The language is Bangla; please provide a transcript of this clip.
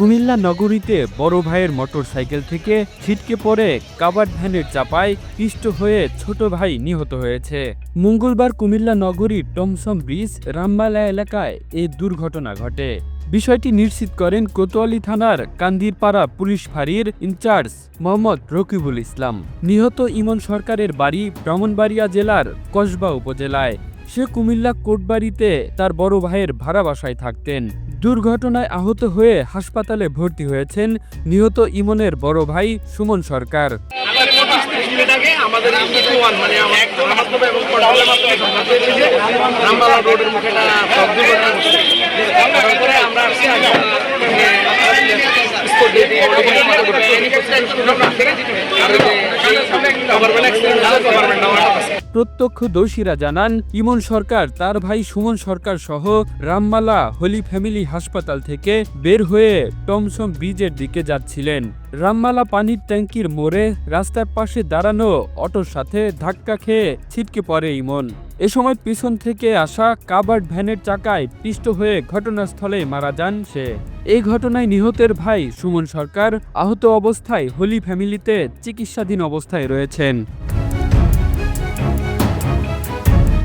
কুমিল্লা নগরীতে বড় ভাইয়ের মোটরসাইকেল থেকে ছিটকে পড়ে কাবার ভ্যানের চাপায় পিষ্ট হয়ে ছোট ভাই নিহত হয়েছে। মঙ্গলবার কুমিল্লা নগরীর টমসম ব্রিজ রামমালা এলাকায় এই দুর্ঘটনা ঘটে। বিষয়টি নিশ্চিত করেন কোতোয়ালি থানার কান্দিরপাড়া পুলিশ ফাঁড়ির ইনচার্জ মোহাম্মদ রকিবুল ইসলাম। নিহত ইমন সরকারের বাড়ি ব্রাহ্মণবাড়িয়া জেলার কসবা উপজেলায়। সে কুমিল্লা কোটবাড়িতে তার বড় ভাইয়ের ভাড়া বাসায় থাকতেন। দুর্ঘটনায় আহত হয়ে হাসপাতালে ভর্তি হয়েছেন নিহত ইমনের বড় ভাই সুমন সরকার। আমাদের প্রত্যক্ষদর্শীরা জানান, ইমন সরকার, তার ভাই সুমন সরকার সহ রামমালা হোলি ফ্যামিলি হাসপাতাল থেকে বের হয়ে টমসম ব্রিজের দিকে যাচ্ছিলেন। রামমালা পানির ট্যাঙ্কির মোড়ে রাস্তার পাশে দাঁড়ানো অটোর সাথে ধাক্কা খেয়ে ছিটকে পড়ে ইমন। এ সময় পিছন থেকে আসা কাবার্ড ভ্যানের চাকায় পিষ্ট হয়ে ঘটনাস্থলে মারা যান সে। এই ঘটনায় নিহতের ভাই সুমন সরকার আহত অবস্থায় হোলি ফ্যামিলিতে চিকিৎসাধীন অবস্থায় রয়েছেন।